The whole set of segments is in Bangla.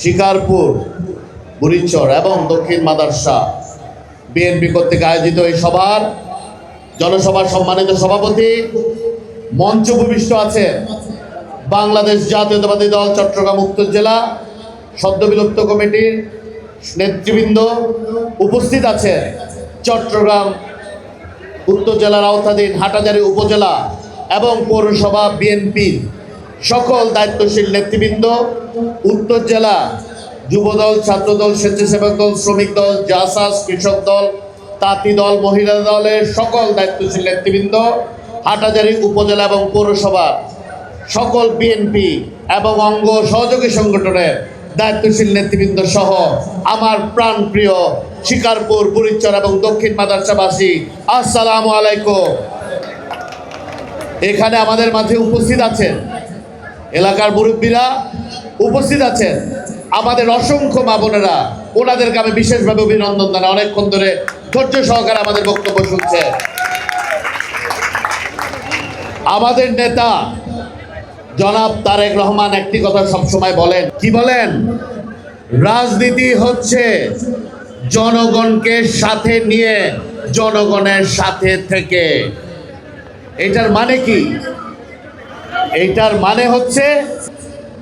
শিকারপুর, বুড়িচর এবং দক্ষিণ মাদারসা। বিএনপি কর্তৃক আয়োজিত এই সভার জনসভার সম্মানিত সভাপতি মঞ্চ ভূমিষ্ঠ আছেন বাংলাদেশ জাতীয়তাবাদী দল, চট্টগ্রাম উত্তর জেলা সদ্য বিলুপ্ত কমিটির নেতৃবৃন্দ উপস্থিত আছে চট্টগ্রাম উত্তর জেলার আওতাধীন হাটাজারি উপজেলা এবং পৌরসভা বিএনপির সকল দায়িত্বশীল নেতৃবৃন্দ, উত্তর জেলা যুবদল, ছাত্রদল, স্বেচ্ছাসেবক দল, শ্রমিক দল, জাসাস কৃষক দল, তাঁতি দল, মহিলা দলের সকল দায়িত্বশীল নেতৃবৃন্দ হাটাজারি উপজেলা এবং পৌরসভা, সকল বিএনপি এবং অঙ্গ সহযোগী সংগঠনের দায়িত্বশীল নেতৃবৃন্দ সহ আমার প্রাণপ্রিয় শিকারপুর, বুড়িচর এবং দক্ষিণ মাদারসাবাসী, আসসালামু আলাইকুম। এখানে আমাদের মাঝে উপস্থিত আছেন এলাকার মুরব্বীরা উপস্থিত আছেন। আমাদের অসংখ্য মা বোনেরা, ওনাদেরকে আমি বিশেষভাবে অভিনন্দন জানাই। অনেকক্ষণ ধরে ধৈর্য সহকারে আমাদের বক্তব্য শুনছে। আমাদের নেতা জনাব তারেক রহমান একটি কথা সবসময় বলেন। কি বলেন? রাজনীতি হচ্ছে জনগণকে সাথে নিয়ে, জনগণের সাথে থেকে। এটার মানে কি? এইটার মানে হচ্ছে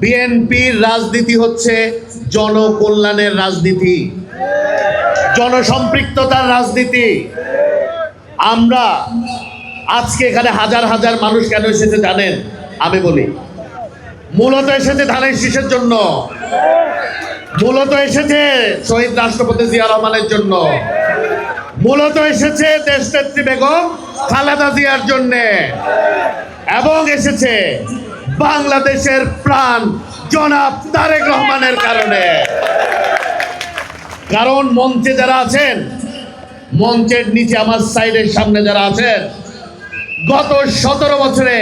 বিএনপির রাজনীতি হচ্ছে জনকল্যাণের রাজনীতি। জনসম্পৃক্ততার রাজনীতি। আমরা আজকে এখানে হাজার হাজার মানুষ কেন এসেছে জানেন? আমি বলি। মূলত এসেছে ধানের শীষের জন্য। মূলত এসেছে শহীদ রাষ্ট্রপতি জিয়া রহমানের জন্য। মূলত এসেছে দেশনেত্রী বেগম খালেদা জিয়ার জন্য। এবং এসেছে বাংলাদেশের প্রাণ জনাব তারেক রহমানের কারণে। কারণ মঞ্চে যারা আছেন, মঞ্চের নিচে আমার সাইডের সামনে যারা আছেন, গত সতেরো বছরে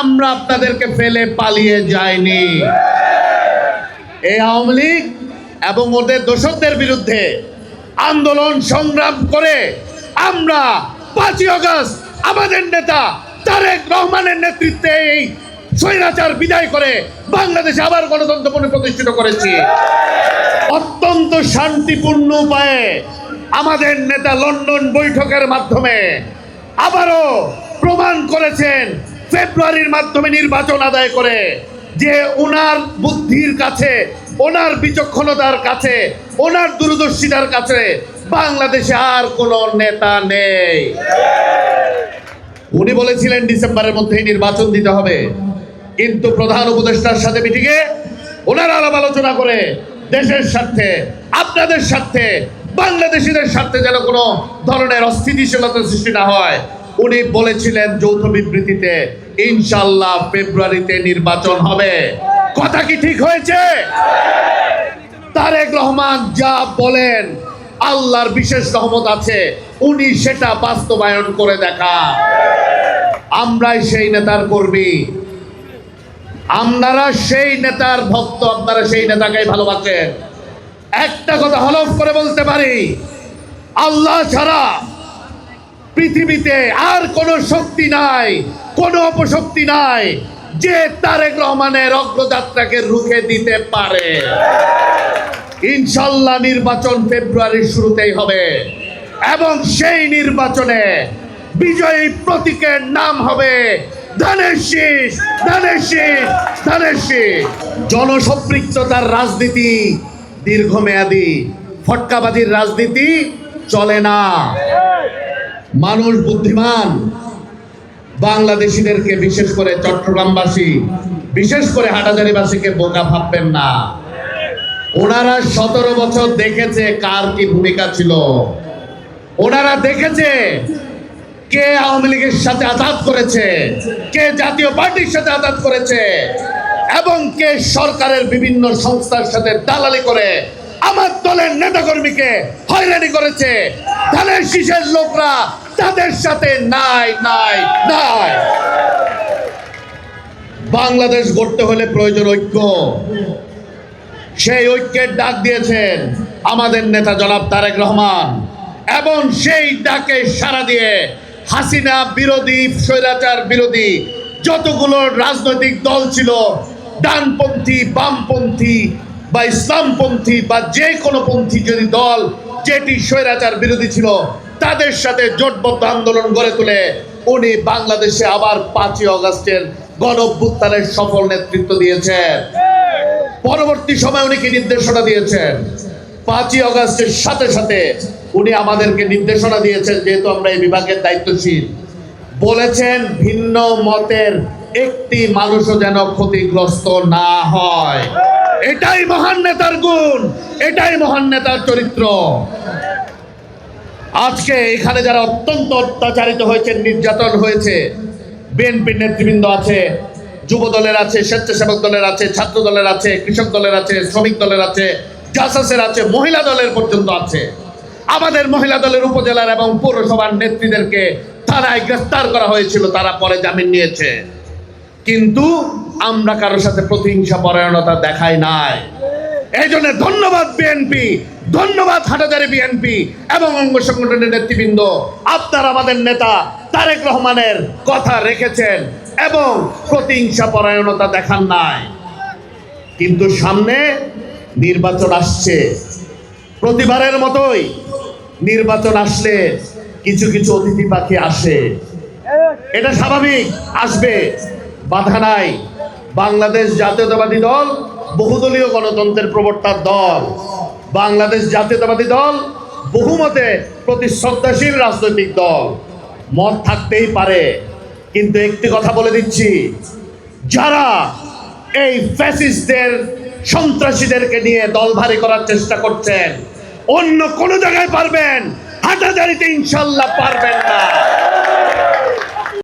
আমরা আপনাদেরকে ফেলে পালিয়ে যাইনি। এই আওয়ামী লীগ এবং ওদের দোষকদের বিরুদ্ধে আন্দোলন সংগ্রাম করে আমরা পাঁচই অগস্ট আমাদের নেতা তারেক রহমানের নেতৃত্বে এই স্বৈরাচার বিদায় করে বাংলাদেশে আবার গণতন্ত্র পুনঃপ্রতিষ্ঠিত করেছি। অত্যন্ত শান্তিপূর্ণ উপায়ে আমাদের নেতা লন্ডন বৈঠকের মাধ্যমে আবারও প্রমাণ করেছেন, ফেব্রুয়ারির মাধ্যমে নির্বাচন আদায় করে যে ওনার বুদ্ধির কাছে, ওনার বিচক্ষণতার কাছে, ওনার দূরদর্শিতার কাছে বাংলাদেশে আর কোনো নেতা নেই। উনি বলেছিলেন ডিসেম্বরের মধ্যেই নির্বাচন দিতে হবে। কিন্তু প্রধান উপদেষ্টার সাথে মিটিংয়ে ওনারা আলাপ আলোচনা করে দেশের স্বার্থে, আপনাদের স্বার্থে, বাংলাদেশিদের স্বার্থে যেন কোনো ধরনের অস্থিতিশীলতা সৃষ্টি না হয়। উনি বলেছিলেন যৌথ বিবৃতিতে ইনশাল্লাহ ফেব্রুয়ারিতে নির্বাচন হবে। কথা কি ঠিক হয়েছে? তারেক রহমান যা বলেন, আল্লাহর বিশেষ রহমত আছে। উনি সেটা বাস্তবায়ন করে দেখা আমরাই সেই নেতার কর্মী। আপনারা সেই নেতার ভক্ত, আপনারা সেই নেতাকেই ভালোবাসেন। একটা কথা হলফ করে বলতে পারি, আল্লাহ ছাড়া পৃথিবীতে আর কোনো শক্তি নাই, কোনো অপশক্তি নাই যে তারেক রহমানের অগ্রযাত্রাকে রুখে দিতে পারে। ইনশাল্লাহ নির্বাচন ফেব্রুয়ারির শুরুতেই হবে। এবং সেই নির্বাচনে বিজয়ী প্রতীকের নাম হবে জনসম্পৃক্ততার রাজনীতি দীর্ঘমেয়াদী, ফটকাবাজির রাজনীতি চলে না। মানুষ বুদ্ধিমান, বাংলাদেশিদেরকে বিশেষ করে চট্টগ্রামবাসী, বিশেষ করে হাটাজারিবাসীকে বোকা ভাববেন না। ওনারা সতেরো বছর দেখেছে কার কি ভূমিকা ছিল। ওনারা দেখেছে কে আওয়ামী লীগের সাথে আঘাত করেছে, কে জাতীয় পার্টির সাথে আঘাত করেছে, এবং কে সরকারের বিভিন্ন সংস্থার সাথে দালালি করে আমার দলের নেতাকর্মীকে হয়রানি করেছে। ধানের শীষের লোকরা তাদের সাথে নাই নাই নাই। বাংলাদেশ গড়তে হলে প্রয়োজন ঐক্য। সেই ঐক্যের ডাক দিয়েছেন আমাদের নেতা জনাব তারেক রহমান। এবং সেই ডাকে সাড়া দিয়ে হাসিনা বিরোধী, স্বৈরাচার বিরোধী যতগুলো রাজনৈতিক দল ছিল, ডানপন্থী, বামপন্থী বা ইসলামপন্থী বা যে কোনো পন্থী যদি দল যেটি স্বৈরাচার বিরোধী ছিল, তাদের সাথে জোটবদ্ধ আন্দোলন গড়ে তুলে, উনি বাংলাদেশে আবার পাঁচই অগস্টের গণ অভ্যুত্থানের সফল নেতৃত্ব দিয়েছেন। পরবর্তী সময় উনি কি নির্দেশনা দিয়েছেন? পাঁচই অগস্টের সাথে সাথে উনি আমাদেরকে নির্দেশনা দিয়েছেন, যেহেতু আমরা এই বিভাগের দায়িত্বশীল। বলেছেন ভিন্ন মতের একটি মানুষও যেন ক্ষতিগ্রস্ত না হয়। এটাই মহান নেতার গুণ, এটাই মহান নেতার চরিত্র। আজকে এখানে যারা অত্যন্ত অত্যাচারিত হয়েছে, নির্যাতন হয়েছে বিএনপির নেতৃবৃন্দ আছে যুব দলের আছে, স্বেচ্ছাসেবক দলের আছে ছাত্র দলের আছে, কৃষক দলের আছে, শ্রমিক দলের আছে জাসাসের আছে মহিলা দলের পর্যন্ত আছে। আমাদের মহিলা দলের উপজেলার এবং পৌরসভার নেত্রীদেরকে থানায় গ্রেফতার করা হয়েছিল, তারা পরে জামিন নিয়েছে। কিন্তু আমরা কারোর সাথে প্রতিহিংসা, পরায়ণতা দেখাই নাই। এই জন্য ধন্যবাদ বিএনপি, ধন্যবাদ হাটাজারি বিএনপি এবং অঙ্গ সংগঠনের নেতৃবৃন্দ। আপনার আমাদের নেতা তারেক রহমানের কথা রেখেছেন এবং প্রতিহিংসা, পরায়ণতা দেখান নাই। কিন্তু সামনে নির্বাচন আসছে। প্রতিবারের মতোই নির্বাচন আসলে কিছু কিছু অতিথি পাখি আসে। এটা স্বাভাবিক, আসবে। বাধা নাই। বাংলাদেশ জাতীয়তাবাদী দল, বহুদলীয় গণতন্ত্রের প্রবর্তার দল। বাংলাদেশ জাতীয়তাবাদী দল, বহুমতে প্রতি শ্রদ্ধাশীল রাজনৈতিক দল। মত থাকতেই পারে। কিন্তু একটি কথা বলে দিচ্ছি, যারা এই ফ্যাসিস্টদের সন্ত্রাসীদেরকে নিয়ে দল ভারী করার চেষ্টা করছেন। অন্য কোনো জায়গায় পারবেন হাটাজারিতে ইনশাল্লাহ পারবেন না।